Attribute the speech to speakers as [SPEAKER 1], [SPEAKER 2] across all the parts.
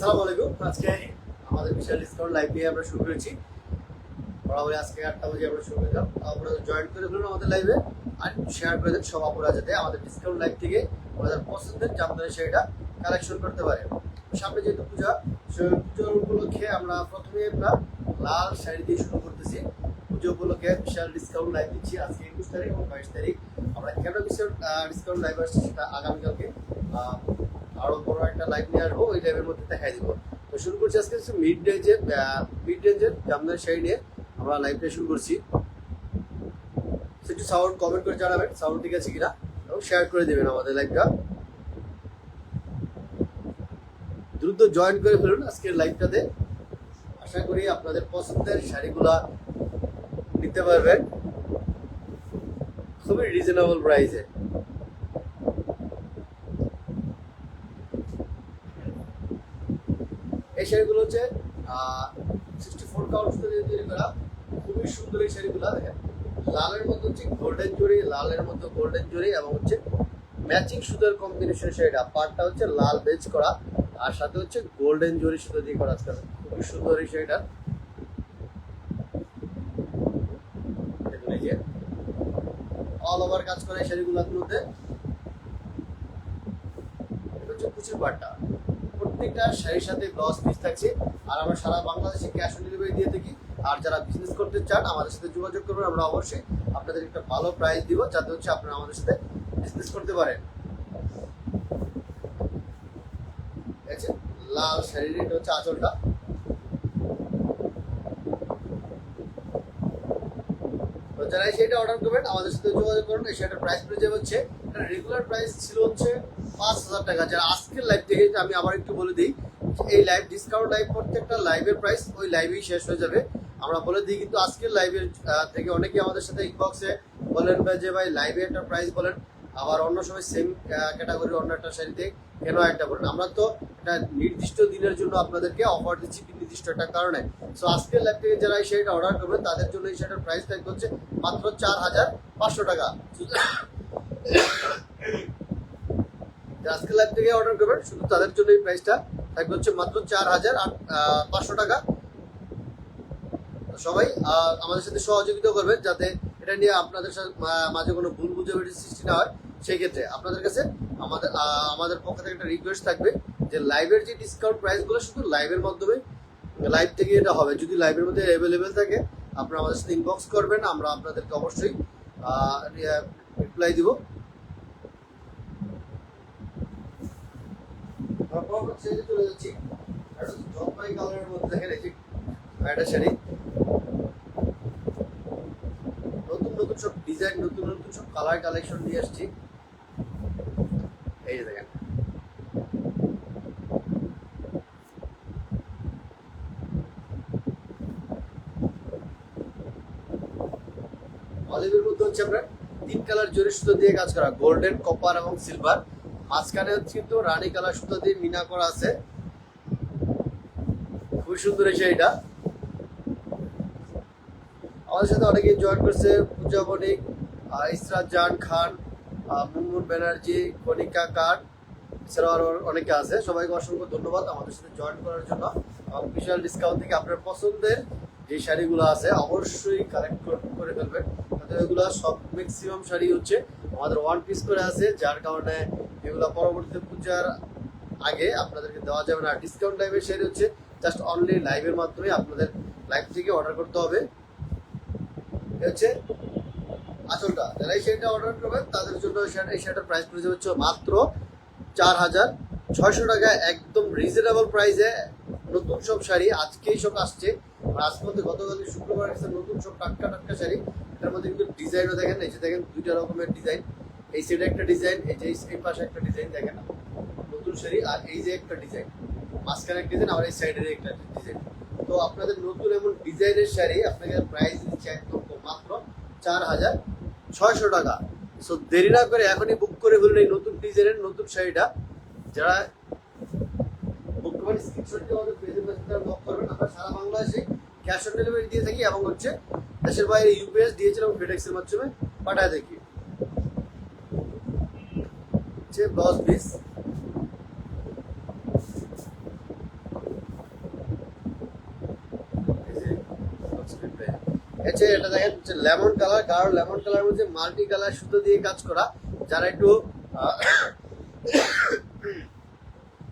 [SPEAKER 1] আসসালামু আলাইকুম। আজকে আমাদের বিশাল ডিসকাউন্ট লাইভ নিয়ে আমরা শুরু করেছি। বরাবরই আজকে আটটা বাজে আমরা শুরু করলাম। আপনারা জয়েন করে ফেলুন আমাদের লাইভে আর শেয়ার করে দেন সব আপুরা যাতে আমাদের ডিসকাউন্ট লাইভ থেকে আমাদের পছন্দের জামদানি শাড়িটা কালেকশন করতে পারে। সামনে যেহেতু পূজা সে পুজোর উপলক্ষে আমরা প্রথমে আমরা লাল শাড়ি দিয়ে শুরু করতেছি। পুজো উপলক্ষে বিশাল ডিসকাউন্ট লাইভ দিচ্ছি। আজকে একুশ তারিখ এবং বাইশ তারিখ। আমরা কেন বিশাল ডিসকাউন্ট লাইভ আসছি সেটা আগামীকালকে আরও বড় একটা লাইভ নিয়ে আসব, ওই লাইভের মধ্যে দেখাই দিব। তো শুরু করছি আজকে মিড রেঞ্জের মিড রেঞ্জের জামদানি শাড়ি নিয়ে আমরা লাইভটা শুরু করছি। একটু সাউন্ড কমেন্ট করে জানাবেন সাউন্ড ঠিক আছে কিনা? এবং শেয়ার করে দেবেন আমাদের লাইভটা দ্রুত জয়েন করে ফেলুন আজকের লাইভটাতে আশা করি আপনাদের পছন্দের শাড়িগুলা নিতে পারবেন। খুবই রিজনেবল প্রাইসে শাড়িগুলো হচ্ছে সিক্সটি ফোর কাউন্ট তৈরি করা। খুবই সুন্দর এই শাড়িগুলো, দেখেন। লালের মধ্যে হচ্ছে গোল্ডেন জরি, লালের মধ্যে গোল্ডেন জরি এবং হচ্ছে ম্যাচিং সুতার কম্বিনেশন শাড়িটা। পার্টটা হচ্ছে লাল বেজ করা, আর সাথে হচ্ছে গোল্ডেন জরি সুতো দিয়ে করা আজকাল। খুবই সুন্দর এই শাড়িটা। অল ওভার কাজ করে এই শাড়িগুলোর মধ্যে। হচ্ছে কুচির পাটটা। প্রত্যেকটা শাড়ির সাথে লস পিস থাকছে। আর আমরা সারা বাংলাদেশে ক্যাশ অন ডেলিভারি দিয়ে থাকি। আর যারা বিজনেস করতে চান, আমাদের সাথে যোগাযোগ করবেন। আমরা অবশ্যই আপনাদের একটা ভালো প্রাইস দিব, যাতে হচ্ছে আপনারা আমাদের সাথে বিজনেস করতে পারেন। লাল শাড়ির এটা হচ্ছে আঁচলটা। যারা এই শাড়িটা অর্ডার করবেন, আমাদের সাথে যোগাযোগ করুন এই শাড়িটার প্রাইস পড়ে যাবে হচ্ছে। রেগুলার প্রাইস ছিল হচ্ছে পাঁচ হাজার টাকা, যারা আজকের লাইভ থেকে আমি আবার একটু বলে দিই এই লাইভ ডিসকাউন্ট লাইভ প্রত্যেকটা লাইভের প্রাইস ওই লাইভেই শেষ হয়ে যাবে। আমরা বলে দিই কিন্তু আজকের লাইভের থেকে অনেকে আমাদের সাথে ইনবক্সে বলেন ভাই যে ভাই লাইভে একটা প্রাইস বলেন আবার অন্য সময় সেম ক্যাটাগরির অন্য একটা শাড়িতে কেন একটা বলেন? আমরা তো একটা নির্দিষ্ট দিনের জন্য আপনাদেরকে অফার দিচ্ছি নির্দিষ্ট একটা কারণে। সো আজকের লাইভ থেকে যারা এই শাড়িটা অর্ডার করবেন তাদের জন্য এই শাড়িটার প্রাইস থাকবে হচ্ছে মাত্র চার হাজার পাঁচশো টাকা। আজকের লাইভ থেকে অর্ডার করবেন, শুধু তাদের জন্য এই প্রাইসটা থাকবে হচ্ছে মাত্র চার হাজার পাঁচশো টাকা। সবাই আমাদের সাথে সহযোগিতা করবেন যাতে এটা নিয়ে আপনাদের মাঝে কোনো ভুল বুঝাবুঝি সৃষ্টি না হয়। সেই ক্ষেত্রে আপনাদের কাছে আমাদের আমাদের পক্ষ থেকে একটা রিকোয়েস্ট থাকবে যে লাইভের যে ডিসকাউন্ট প্রাইসগুলো শুধু লাইভের মাধ্যমে লাইভ থেকে এটা হবে। যদি লাইভের মধ্যে অ্যাভেলেবেল থাকে, আপনারা আমাদের সাথে ইনবক্স করবেন, আমরা আপনাদেরকে অবশ্যই রিপ্লাই দিব। চলে যাচ্ছি। একটা জলপাই কালারের মধ্যে দেখেন একটা শাড়ি। নতুন সব ডিজাইন নতুন নতুন সব কালার কালেকশন নিয়ে আসছি। এই যে দেখেন। অলিভের মধ্যে হচ্ছে আপনার তিন কালার জরি সুতো দিয়ে কাজ করা গোল্ডেন কপার এবং সিলভার মাঝখানে হচ্ছে কিন্তু রানী কালার সুতো দিয়ে মিনা করা আছে। খুব সুন্দর এসে শাড়িটা আমাদের সাথে অনেকে জয়েন করছে, পূজা বণিক ইসরাত জান খান মুনমুন ব্যানার্জি কনিকা কার, এছাড়াও আরও অনেকে আছে। সবাইকে অসংখ্য ধন্যবাদ আমাদের সাথে জয়েন করার জন্য। এবং বিশাল ডিসকাউন্ট থেকে আপনার পছন্দের যে শাড়িগুলো আছে, অবশ্যই কালেক্ট করে ফেলবেন। এগুলো সব ম্যাক্সিমাম শাড়ি হচ্ছে আমাদের ওয়ান পিস করে আছে, যার কারণে এগুলো পরবর্তীতে পূজার আগে আপনাদেরকে দেওয়া যাবে না। ডিসকাউন্ট টাইপের শাড়ি হচ্ছে জাস্ট অনলি লাইভের মাধ্যমে আপনাদের লাইভ থেকে অর্ডার করতে হবে। হচ্ছে আসলটা। যারা এই শাড়িটা অর্ডার করবেন, তাদের জন্য এই শাড়িটার প্রাইস পড়ে যাবে হচ্ছে মাত্র চার হাজার ছয়শো টাকা একদম রিজনেবল প্রাইসে নতুন সব শাড়ি। আজকেই সব আসছে। আর আজকে মধ্যে গতকাল শুক্রবার এসেছে নতুন সব টাটকা টাটকা শাড়ি। এটার মধ্যে কিন্তু ডিজাইনও দেখেন, এই যে দেখেন দুইটা রকমের ডিজাইন। এই সাইডে একটা ডিজাইন, এই যে এই পাশে একটা ডিজাইন দেখেন। নতুন শাড়ি আর এই যে একটা ডিজাইন। মাঝখানে একটা ডিজাইন আর এই সাইডের একটা ডিজাইন। তো আপনাদের নতুন এমন ডিজাইনের শাড়ি, আপনাকে প্রাইস দিচ্ছে একদম মাত্র চার হাজার ছয়শো টাকা। সো দেরি না করে এখনই বুক করে ফেলুন এই নতুন ডিজাইনের নতুন শাড়িটা। যারা বুক করবেন স্ক্রিনশট দিয়ে আমাদের পেজে মেসেঞ্জার ব্লক করবেন। আমরা সারা বাংলাদেশে ক্যাশ অন ডেলিভারি দিয়ে থাকি এবং হচ্ছে দেশের বাইরে ইউপিএস ডিএচএল এবং ফেডেক্সের মাধ্যমে পাঠায় থাকি। হচ্ছে ব্লাউজ পিস হচ্ছে, এটা দেখেন লেমন কালার গাঢ় লেমন কালার মধ্যে মাল্টি কালার সুতো দিয়ে কাজ করা। যারা একটু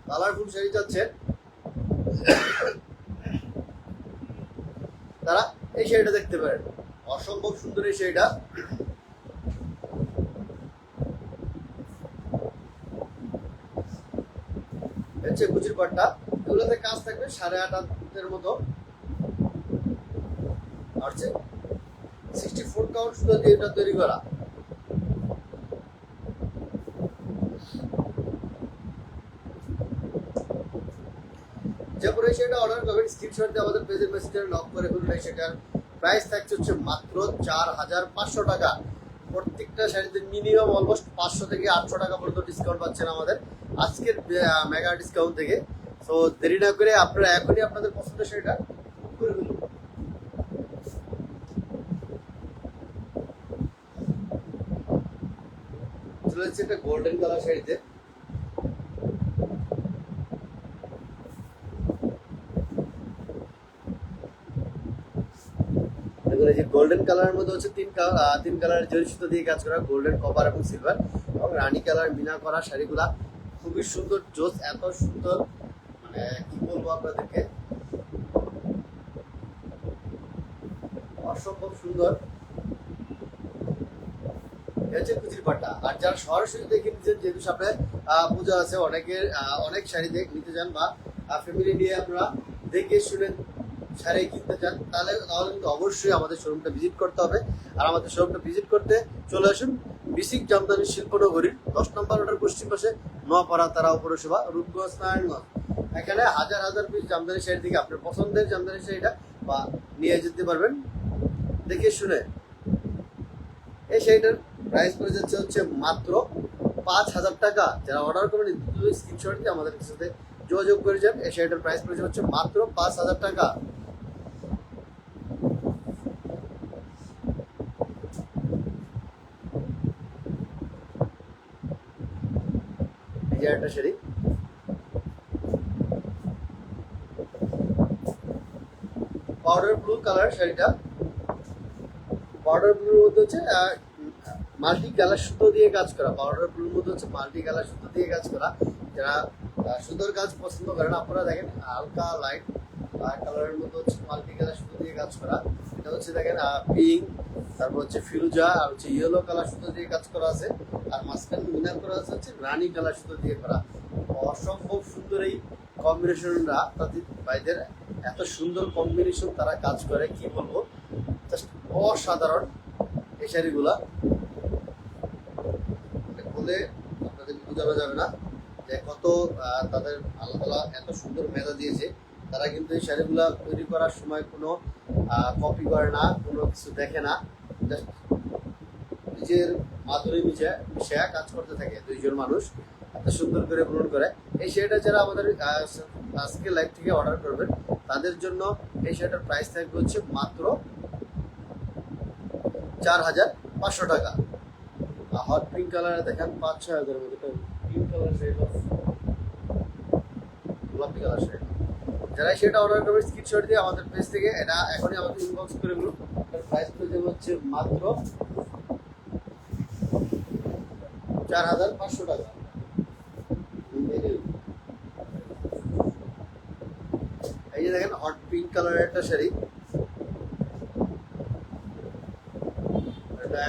[SPEAKER 1] কালারফুল শাড়ি চাচ্ছে তারা এই শাড়িটা দেখতে পারেন। অসম্ভব সুন্দর এই শাড়িটা। হচ্ছে গুজির পাট্টা। এগুলোতে কাজ থাকবে সাড়ে আট হাতের মতো। আর সিক্সটি ফোর কাউন্ট সুতো দিয়ে এটা তৈরি করা। যে সেটা অর্ডার করবেন স্ক্রিনশট দিয়ে আমাদের পেজের মেসেঞ্জারে লক করে ফেলুন সেটার প্রাইস থাকছে হচ্ছে মাত্র চার হাজার পাঁচশো টাকা। প্রত্যেকটা শাড়িতে মিনিমাম অলমোস্ট পাঁচশো থেকে আটশো টাকা পর্যন্ত ডিসকাউন্ট পাচ্ছেন আমাদের আজকের মেগা ডিসকাউন্ট থেকে। তো দেরি না করে আপনারা এখনই আপনাদের পছন্দের শাড়িটা book করে ফেলুন যাচ্ছে একটা গোল্ডেন কালার শাড়িতে গোল্ডেন কালারের মধ্যে হচ্ছে তিন কালার তিন কালারের জরি সুতো দিয়ে কাজ করা গোল্ডেন কপার এবং সিলভার এবং রানী কালার মিনা করা শাড়িগুলা। খুবই সুন্দর জোস এত সুন্দর মানে কি বলব আপনাদেরকে? অসম্ভব সুন্দর। হচ্ছে পাট্টা। আর যারা সরাসরি দেখে নিচ্ছেন, যেহেতু সামনে পূজা আছে, অনেকের অনেক শাড়ি দেখ- নিতে চান বা ফ্যামিলি নিয়ে আপনারা দেখে শুনে শাড়ি কিনতে চান, তাহলে তাহলে কিন্তু অবশ্যই আমাদের শোরুমটা ভিজিট করতে হবে। আর আমাদের শোরুমটা ভিজিট করতে চলে আসুন বিসিক জামদানি শিল্পনগরীর দশ নম্বর রোডের পশ্চিম পাশে নোয়াপাড়া তারা পৌরসভা, রূপগঞ্জ নারায়ণগঞ্জ। এখানে হাজার হাজার পিস জামদানি শাড়ি থেকে আপনার পছন্দের জামদানি শাড়িটা বা নিয়ে যেতে পারবেন। দেখে শুনে। এই শাড়িটার প্রাইস পড়ে যাচ্ছে হচ্ছে মাত্র পাঁচ হাজার টাকা। যারা অর্ডার করবেন দুটো স্ক্রিনশট দিয়ে আমাদের সাথে যোগাযোগ করে যান। এই শাড়িটার প্রাইস পড়ে হচ্ছে মাত্র পাঁচ হাজার টাকা শাড়ি পাউডার ব্লু কালার শাড়িটা পাউডার ব্লুর মধ্যে হচ্ছে মাল্টি কালার সুতো দিয়ে কাজ করা। পাউডার ব্লুর মধ্যে হচ্ছে মাল্টি কালার সুতো দিয়ে কাজ করা। যারা সুন্দর কাজ পছন্দ করেন, আপনারা দেখেন হালকা লাইট কালারের মধ্যে হচ্ছে মাল্টি কালার সুতো দিয়ে কাজ করা। এটা হচ্ছে দেখেন পিঙ্ক তারপর হচ্ছে ফিরুজা আর হচ্ছে ইয়েলো কালার সুতো দিয়ে কাজ করা আছে। আর মাঝখানে মিনার করা আছে হচ্ছে রানী কালার সুতো দিয়ে করা। অসম্ভব সুন্দর এই কম্বিনেশনরা তাদের ভাইদের, এত সুন্দর কম্বিনেশন তারা কাজ করে, কি বলব? জাস্ট অসাধারণ এই শাড়িগুলা। মানে বলে আপনাদের বোঝানো যাবে না যে কত তাদের আল্লাহ তালা এত সুন্দর মেধা দিয়েছে। তারা কিন্তু এই শাড়িগুলা তৈরি করার সময় কোনো কপি করে না, কোনো কিছু দেখে না। নিজের মাধুরী মিশে মিশে কাজ করতে থাকে দুইজন মানুষ, এত সুন্দর করে পূরণ করে। এই শাড়িটা যারা আমাদের আজকে লাইভ থেকে অর্ডার করবেন, তাদের জন্য এই শাড়িটার প্রাইস থাকবে হচ্ছে মাত্র চার হাজার পাঁচশো টাকা। হট পিঙ্ক কালারে দেখেন পাঁচ ছয় হাজারের মধ্যে পিঙ্ক কালার শেড গোলাপি কালার শেড যারা সেটা অর্ডার করবে স্ক্রিনশট দিয়ে আমাদের পেজ থেকে, এটা এখনই আমাদের ইনবক্স করে দিন এটার প্রাইস পড়ে যাবে হচ্ছে মাত্র চার হাজার পাঁচশো টাকা। এই যে দেখেন হট পিঙ্ক কালারের একটা শাড়ি।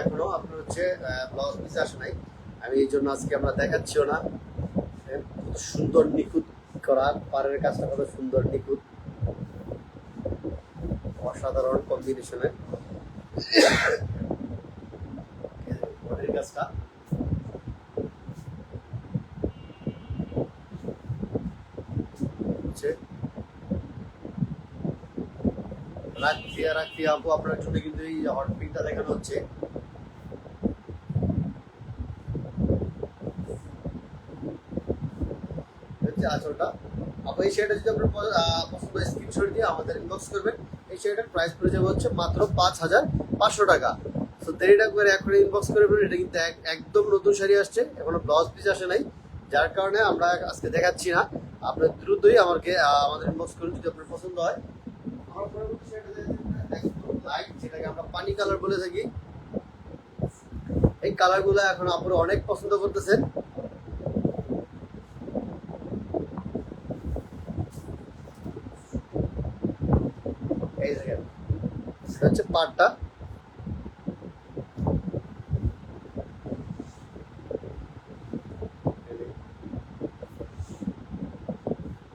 [SPEAKER 1] এখনও আপনার হচ্ছে ব্লাউজ পিস আসে নাই। আমি এই জন্য আজকে আমরা দেখাচ্ছিও না। সুন্দর নিখুঁত করা, পাড়ের কাজটা কত সুন্দর নিখুঁত। অসাধারণ কম্বিনেশনের বডির কাজটা। হচ্ছে। রাখি রাখি আপু, আপনার ছোট কিন্তু এই হট পিকটা দেখানো হচ্ছে। আঁচলটা আপু এই শাড়িটা যদি আপনার পছন্দ স্ক্রিনশট দিয়ে আমাদের ইনবক্স করবেন, এই শাড়িটার প্রাইস পড়ে যাবে হচ্ছে মাত্র পাঁচ হাজার পাঁচশো টাকা। তো দেরিটা করে এখন ইনবক্স করে ফেলুন, এটা কিন্তু এক- একদম নতুন শাড়ি আসছে, এখনও ব্লাউজ পিস আসে নাই, যার কারণে আমরা আজকে দেখাচ্ছি না। আপনার দ্রুতই আমাকে আমাদের ইনবক্স করুন যদি আপনার পছন্দ হয়। আমার শাড়িটা লাইট যেটাকে আমরা পানি কালার বলে থাকি। এই কালারগুলো এখন আপনারা অনেক পছন্দ করতেছেন। হচ্ছে পাটটা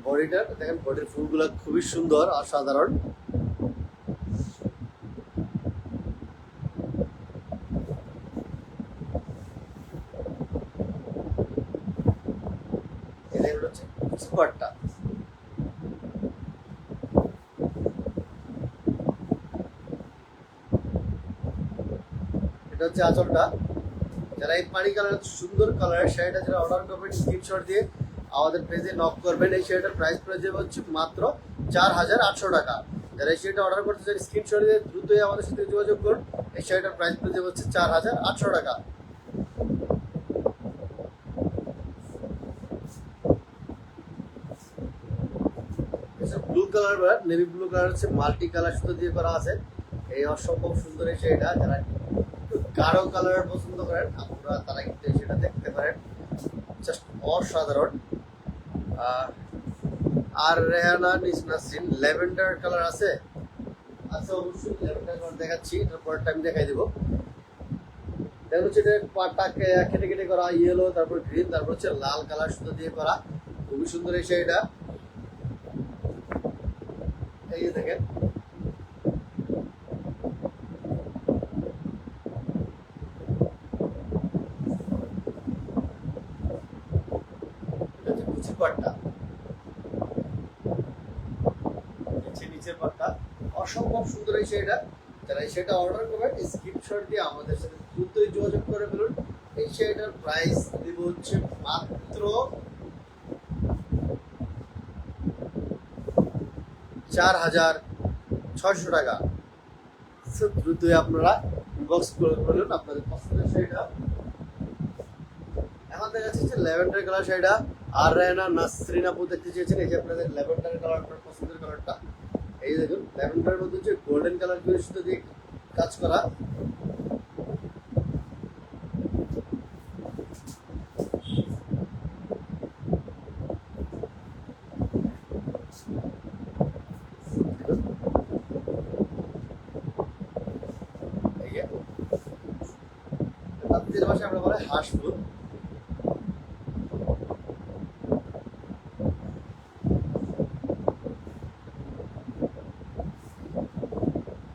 [SPEAKER 1] বডিটা দেখেন বডির ফুলগুলো খুবই সুন্দর আর সাধারণ। হচ্ছে সুপারটা। এটা হচ্ছে আঁচলটা। যারা এই পানি কালার সুন্দর কালারের শাড়িটা যারা অর্ডার করবেন স্ক্রিনশট দিয়ে আমাদের পেজে নক করবেন। এই শাড়িটার প্রাইস পড়ে যাবে হচ্ছে মাত্র চার হাজার আটশো টাকা। যারা এই শাড়িটা অর্ডার করতে চান স্ক্রিনশট দিয়ে দ্রুতই আমাদের সাথে যোগাযোগ করুন। এই শাড়িটার প্রাইস পড়ে যাবে হচ্ছে চার হাজার আটশো টাকা। Blue colour navy blue colour হচ্ছে মাল্টি কালার সুতো দিয়ে করা আছে। এই অসম্ভব সুন্দর এই শাড়িটা। যারা গাঢ় কালার পছন্দ করেন আপনারা তারা কিন্তু শাড়িটা দেখতে পারেন। জাস্ট অসাধারণ। আর রেহানা নাসরিন ল্যাভেন্ডার কালার আছে? আচ্ছা অবশ্যই, ল্যাভেন্ডার কালার দেখাচ্ছি, এটার পরের টাইম দেখাই দিব। দেখুন হচ্ছে এটা পাটাকে কেটে কেটে করা ইয়েলো তারপর গ্রিন তারপর হচ্ছে লাল কালার সুতো দিয়ে করা। খুবই সুন্দর এই শাড়িটা। এই দেখেন এটা হচ্ছে কুচি পাট্টা নিচে নিচের পাট্টা সুন্দর যারা শাড়িটা অর্ডার করবেন স্ক্রিনশট দিয়ে আমাদের সাথে দ্রুতই যোগাযোগ করে ফেলুন। এই শাড়িটার প্রাইস দিব হচ্ছে মাত্র চার হাজার ছয়শো টাকা। So, দ্রুতই আপনারা ইনবক্স করে ফেলুন আপনাদের পছন্দের শাড়িটা। এখন দেখা যাচ্ছে যে ল্যাভেন্ডার কালার শাড়িটা আর রায়না নাসরিন আপু দেখতে চেয়েছেন। এই যে আপনাদের ল্যাভেন্ডার কালার আপনার পছন্দের কালারটা এই দেখুন ল্যাভেন্ডারের মধ্যে হচ্ছে গোল্ডেন কালার বিশিষ্ট সুতো দিয়ে কাজ করা এই যে তাদের ভাষায় আমরা বলে হাঁস ফুল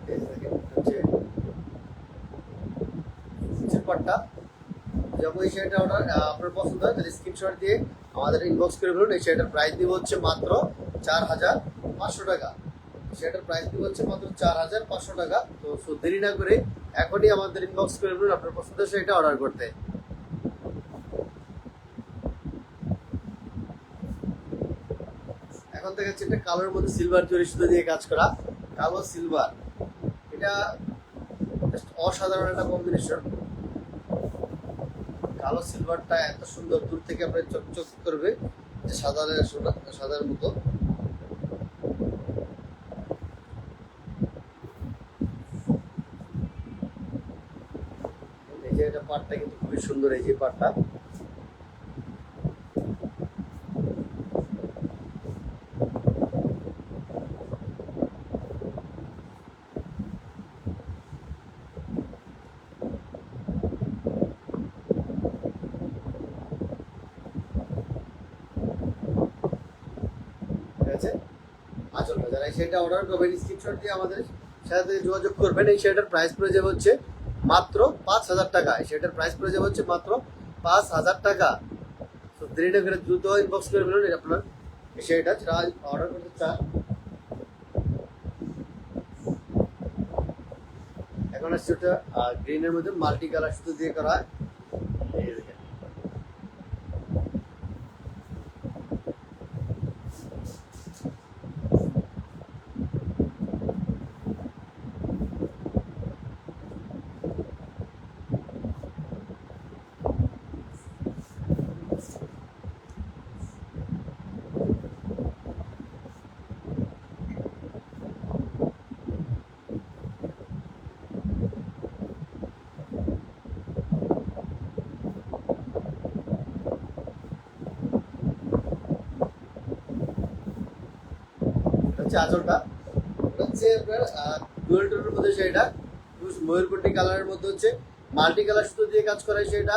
[SPEAKER 1] এই যে দেখেন, এটা হচ্ছে নিচের যখন এই শাড়িটা অর্ডার আপনার পছন্দ হয়, তাহলে স্ক্রিনশট দিয়ে আমাদের ইনবক্স করে ফেলুন এই শাড়িটার প্রাইস দিব হচ্ছে মাত্র চার হাজার পাঁচশো টাকা। সেটার প্রাইস দিব হচ্ছে মাত্র চার হাজার পাঁচশো টাকা। তো সো দেরি না করে এখনই আমাদের ইনবক্স করে ফেলুন আপনার পছন্দের শাড়িটা অর্ডার করতে। এখন দেখা যাচ্ছে এটা কালোর মধ্যে সিলভার জরি সুতো দিয়ে কাজ করা। কালো সিলভার এটা অসাধারণ একটা কম্বিনেশন কালো সিলভারটা এত সুন্দর, দূর থেকে আপনার চকচক করবে যে সাদা সাদার মতো। এই যে এটা পাটটা কিন্তু খুবই সুন্দর, এই যে পাটটা ঠিক আছে শাড়িটা অর্ডার করবেন স্ক্রিনশট দিয়ে আমাদের সাথে যোগাযোগ করবেন, এই শাড়িটার প্রাইস পড়ে যাবে হচ্ছে মাত্র পাঁচ হাজার টাকা। এই শাড়িটার প্রাইস পড়ে যাবে হচ্ছে মাত্র পাঁচ হাজার টাকা। তো দেরি করে দ্রুত ইনবক্স করে ফেলুন আপনার এই শাড়িটা যারা অর্ডার করতে চান। এখন আসছে ওটা গ্রিনের মধ্যে মাল্টি কালার সুতো দিয়ে করা এই আঁচলটা। হচ্ছে আপনার মধ্যে সেটা ময়ূরকন্টি কালারের মধ্যে হচ্ছে মাল্টি কালার সুতো দিয়ে কাজ করা সেটা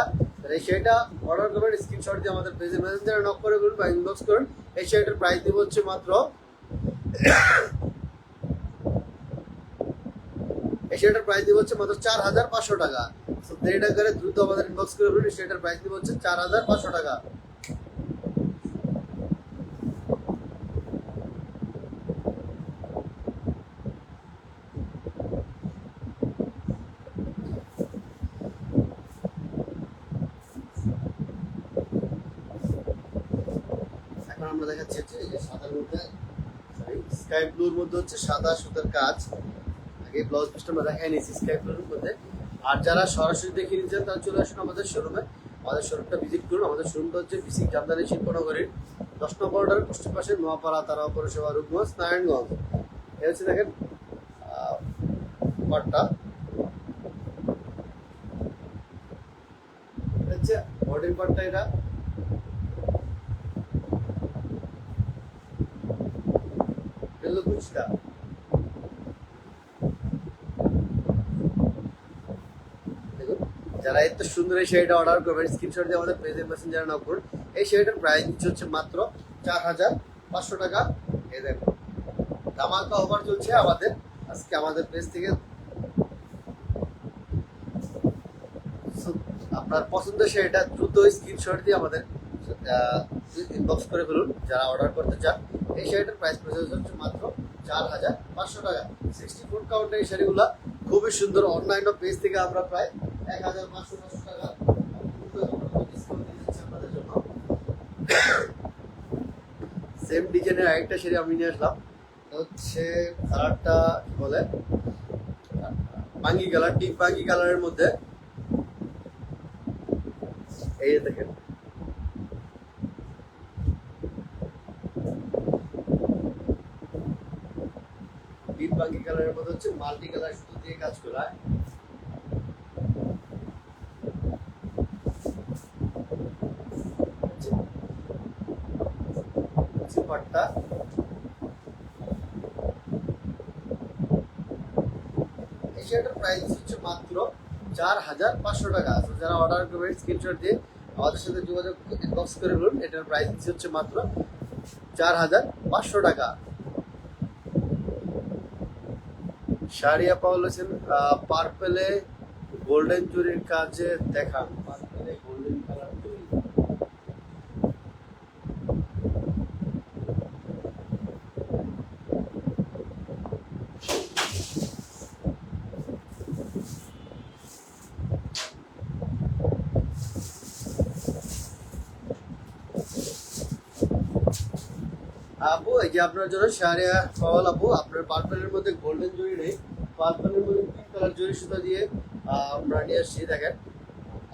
[SPEAKER 1] সেটা অর্ডার করবেন স্ক্রিনশট দিয়ে আমাদের পেজে মেসেঞ্জারে নক করে করুন বা ইনবক্স করুন। এই শার্টের প্রাইস দিব হচ্ছে মাত্র এই শার্টের প্রাইস দিব হচ্ছে মাত্র চার হাজার পাঁচশো টাকা। দেড় টাকা দ্রুত আমাদের ইনবক্স করে করুন এই শার্টের প্রাইস দিব হচ্ছে চার হাজার পাঁচশো টাকা এখন আমরা দেখাচ্ছি হচ্ছে এই যে সাদার মধ্যে সরি স্কাই ব্লুর মধ্যে হচ্ছে সাদা সুতার কাজ। আগে ব্লাউজ পিসটা আমরা দেখাই নিয়েছি স্কাই ব্লুর মধ্যে। আর যারা সরাসরি দেখে নিচ্ছেন তারা চলে আসুন আমাদের শোরুমে আমাদের শোরুমটা ভিজিট করুন। আমাদের শোরুমটা হচ্ছে বিসিক জামদানি শিল্পনগরীর দশ নম্বর অর্ডার পশ্চিম পাশে নোয়াপাড়া তারা পৌরসভা, রূপগঞ্জ, নারায়ণগঞ্জ। এ হচ্ছে দেখেন পাটটা হচ্ছে বডির পাটটা এটা। দেখুন যারা এত সুন্দর এই শাড়িটা অর্ডার করবেন স্ক্রিনশট দিয়ে আমাদের পেজের মেসেঞ্জারে নক করুন। এই শাড়িটার প্রাইস দিচ্ছে হচ্ছে মাত্র চার হাজার পাঁচশো টাকা। এই দেখুন ধামাকা অফার চলছে আমাদের। আজকে আমাদের পেজ থেকে আপনার পছন্দের শাড়িটা দ্রুত স্ক্রিনশট দিয়ে আমাদের ইনবক্স করে ফেলুন, যারা অর্ডার করতে চান। এই শাড়িটার প্রাইস প্রাইস হচ্ছে মাত্র চার হাজার পাঁচশো টাকা। সিক্সটি ফোর কাউন্টার শাড়িগুলো খুবই সুন্দর। অনলাইন পেজ থেকে আমরা প্রায় এক হাজার পাঁচশো পাঁচশো টাকা সেম ডিজাইনের আরেকটা শাড়ি আমি নিয়ে আসলাম। হচ্ছে কালারটা বলে? বাঙ্গি কালার ডিপ বাঙ্গি কালারের মধ্যে। এই দেখেন ডিপ কালারের মধ্যে হচ্ছে মাল্টি কালার সুতো দিয়ে কাজ করা। হচ্ছে পাটটা। এই শার্টের প্রাইস হচ্ছে মাত্র চার হাজার পাঁচশো টাকা। যারা অর্ডার করবেন স্ক্রিনশট দিয়ে আমাদের সাথে যোগাযোগ করে বলুন, এটার প্রাইস হচ্ছে মাত্র চার হাজার পাঁচশো টাকা। শাড়িয়া পাওয়া বলেছেন পার্পেলে গোল্ডেন চুরির কাজে দেখান পার্পেলে গোল্ডেন কালার চুরি আপু, এই যে আপনার জন্য শাড়িয়া পাওয়াল আপু, আপনার পার্পেলের মধ্যে গোল্ডেন জরি নেই। পার্পেলের মধ্যে পিঙ্ক কালার জরি সুতা দিয়ে আমরা নিয়ে আসছি, দেখেন।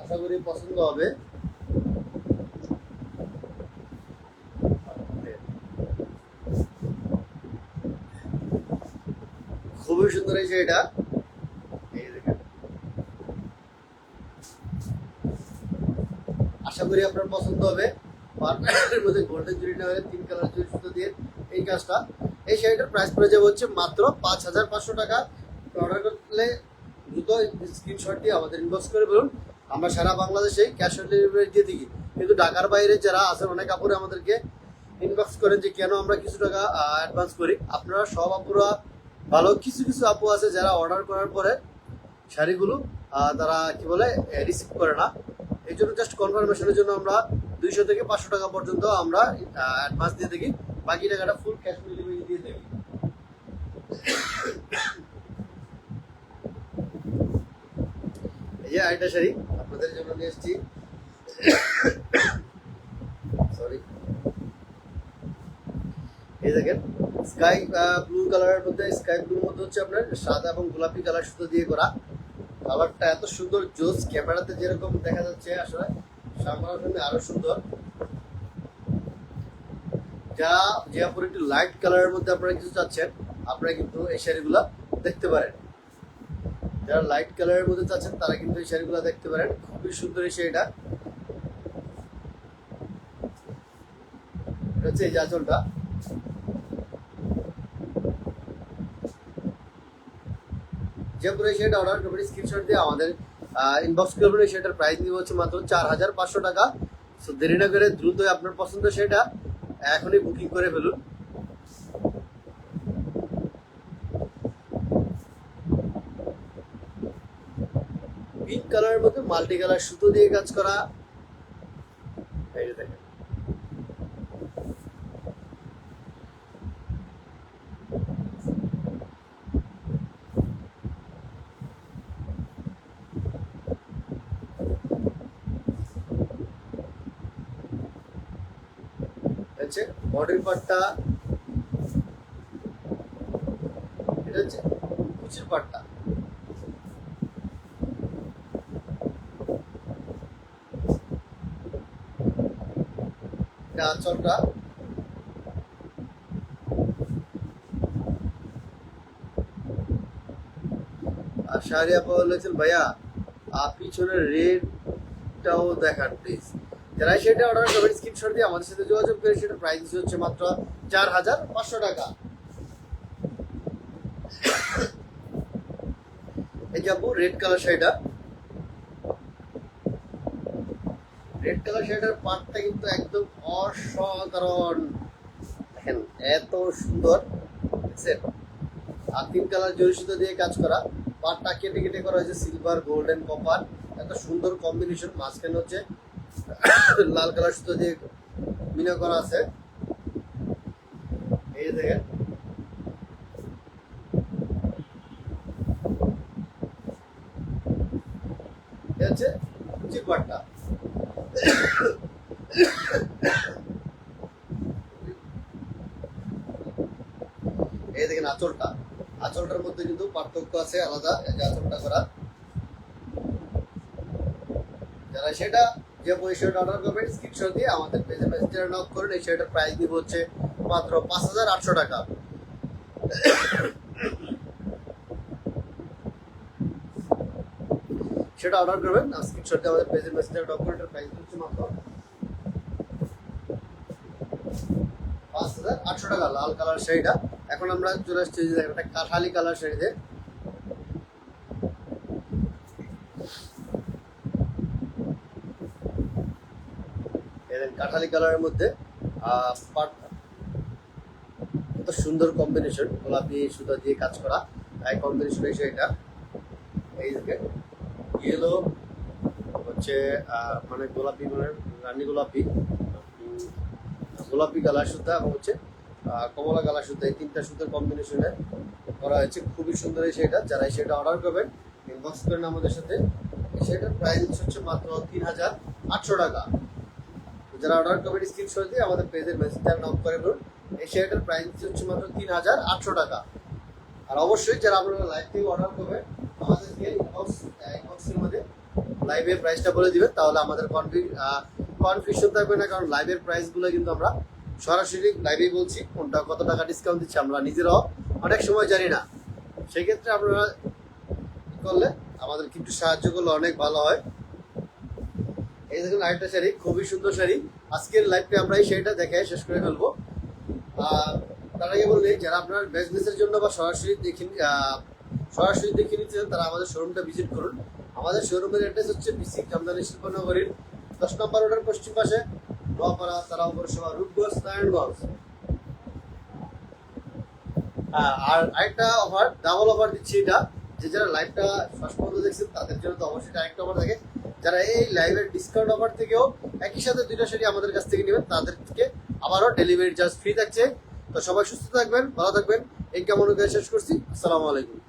[SPEAKER 1] আশা করি পছন্দ হবে। খুবই সুন্দর এই দেখেন। আশা করি আপনার পছন্দ হবে। পার্পেলের মধ্যে গোল্ডেন না হলে তিন কালার জুড়ি সুতো দিয়ে এই কাজটা। এই শাড়িটার প্রাইস পড়ে যাবে হচ্ছে মাত্র পাঁচ হাজার পাঁচশো টাকা। অর্ডার করলে দ্রুত স্ক্রিনশট দিয়ে আমাদের ইনবক্স করে বলুন। আমরা সারা বাংলাদেশে ক্যাশ অন ডেলিভারি দিয়ে দিই কিন্তু ঢাকার বাইরে যারা আছেন, অনেক আপুরে আমাদেরকে ইনবক্স করেন যে কেন আমরা কিছু টাকা অ্যাডভান্স করি। আপনারা সব আপুরা, ভালো কিছু কিছু আপু আছে যারা অর্ডার করার পরে শাড়িগুলো তারা কি বলে রিসিভ করে না। এই জন্য জাস্ট কনফার্মেশনের জন্য আমরা দুইশো থেকে পাঁচশো টাকা পর্যন্ত আমরা অ্যাডভান্স দিয়ে থাকি বাকি টাকাটা ফুল ক্যাশ অন ডেলিভারি দিয়ে থাকি এই যে আরেকটা শাড়ি, আপনাদের জন্য নিয়ে এসেছি। সরি এই দেখেন স্কাই ব্লু কালারের মধ্যে স্কাই ব্লুর মধ্যে হচ্ছে আপনার সাদা এবং গোলাপি কালার সুতো দিয়ে করা। কালারটা এত সুন্দর, জোস ক্যামেরাতে যেরকম দেখা যাচ্ছে আসলে সামনে সুন্দর। যা যে আপনার একটু লাইট কালারের মধ্যে আপনারা কিছু চাচ্ছেন, আপনারা কিন্তু এই শাড়িগুলো দেখতে পারেন। যারা লাইট কালারের মধ্যে চাচ্ছেন, তারা কিন্তু এই শাড়িগুলো দেখতে পারেন। খুবই সুন্দর এই শাড়িটা। হচ্ছে এই আঁচলটা। যে পুরো সেটা অর্ডার করবেন স্ক্রিনশট দিয়ে আমাদের ইনবক্স করবেন সেটার প্রাইস নিব হচ্ছে মাত্র চার হাজার পাঁচশো টাকা। সো দেরি না করে দ্রুত আপনার পছন্দ সেটা এখনই বুকিং করে ফেলুন। পিঙ্ক কালারের মধ্যে মাল্টি কালার সুতো দিয়ে কাজ করা এই যে দেখেন হচ্ছে বডির পাটটা, এটা হচ্ছে কুচির পাটটা। এটা আঁচলটা। আর শাহরি আপা বলেছেন ভাইয়া পিছনের রেডটাও দেখান প্লিজ। যারা সেটা অর্ডার করবেন স্ক্রিনশট দিয়ে আমাদের সাথে যোগাযোগ করে সেটা প্রাইস হচ্ছে মাত্র চার হাজার পাঁচশো টাকা। এই যাব রেড কালার শাড়িটা। রেড কালার শাড়িটার পাটটা কিন্তু একদম অসাধারণ। দেখেন, এত সুন্দর দেখছেন আর তিন কালার জরি দিয়ে কাজ করা। পাটটা কেটে কেটে করা হয়েছে সিলভার গোল্ডেন কপার একটা সুন্দর কম্বিনেশন মাঝখানে হচ্ছে লাল কালার সুতো দিয়ে মিনা করা আছে। এই যে দেখেন। এই দেখেন আঁচলটা। আঁচলটার মধ্যে কিন্তু পার্থক্য আছে, আলাদা। আঁচলটা করা। যারা সেটা যে শার্ট অর্ডার করবেন স্ক্রিনশট দিয়ে আমাদের পেজে মেসেঞ্জারে নক করুন, এই শার্টের প্রাইস দিব হচ্ছে মাত্র পাঁচ হাজার আটশো টাকা। সেটা অর্ডার করবেন, আর স্ক্রিনশট দিয়ে আমাদের পেজে মেসেঞ্জারে নক করুন এটার প্রাইস হচ্ছে মাত্র পাঁচ হাজার আটশো টাকা, লাল কালার শাড়িটা। এখন আমরা চলে আসছি একটা কাঠালি কালার শাড়িতে। কাঠালি কালারের মধ্যে কত সুন্দর কম্বিনেশন গোলাপি, সুতা দিয়ে কাজ করা। এই কম্বিনেশন এসে এটা, এই ইয়েলো হচ্ছে মানে গোলাপি মানে রানী গোলাপি গোলাপি কালার সুতা এবং হচ্ছে কমলা কালার সুতা, এই তিনটা সুতোর কম্বিনেশনে করা হয়েছে। খুবই সুন্দর এই সেটা যারা এই সেটা অর্ডার করবেন ইনবক্স করেন আমাদের সাথে। সেটার প্রাইস হচ্ছে মাত্র তিন হাজার আটশো টাকা। যারা অর্ডার করবেন স্ক্রিনশট দিয়ে আমাদের পেজের মেসেঞ্জার নক করে বলুন, এই শার্টের প্রাইস হচ্ছে মাত্র তিন হাজার আটশো টাকা। আর অবশ্যই যারা আপনারা লাইভ থেকে অর্ডার করবেন আমাদেরকে মধ্যে লাইভের প্রাইসটা বলে দিবেন, তাহলে আমাদের কনফিউ কনফিউশন থাকবে না, কারণ লাইভের প্রাইসগুলো কিন্তু আমরা সরাসরি লাইভেই বলছি, কোনটা কত টাকা ডিসকাউন্ট দিচ্ছে আমরা নিজেরাও অনেক সময় জানি না। সেক্ষেত্রে আপনারা করলে আমাদের কিন্তু সাহায্য করলে অনেক ভালো হয়। এই দেখুন আরেকটা শাড়ি, খুবই সুন্দর শাড়ি। আজকের লাইভে আমরা এই শাড়িটা দেখে শেষ করে ফেলব। তার আগে বললি যারা আপনার বিজনেসের জন্য বা সরাসরি দেখে সরাসরি দেখে নিতে চান, তারা আমাদের শোরুমটা ভিজিট করুন। আমাদের শোরুমের অ্যাড্রেস হচ্ছে বিসি জামদানি শিল্পনগরীর দশ নম্বর রোডের পশ্চিম পাশে, নোয়াপাড়া, তারা পৌরসভা, রূপগঞ্জ, নারায়ণগঞ্জ। আর আরেকটা অফার ডাবল অফার দিচ্ছি এটা। যে যারা লাইভটা ফার্স্ট পর্যন্ত দেখছেন, তাদের জন্য তো অবশ্যই আরেকটা অফার থাকে। যারা এই লাইভের ডিসকাউন্ট অফার থেকেও একই সাথে দুইটা শাড়ি আমাদের কাছ থেকে নেবেন, তাদেরকে আবারও ডেলিভারি চার্জ ফ্রি থাকছে। তো সবাই সুস্থ থাকবেন, ভালো থাকবেন। এই কেমন শেষ করছি। আসসালামু আলাইকুম।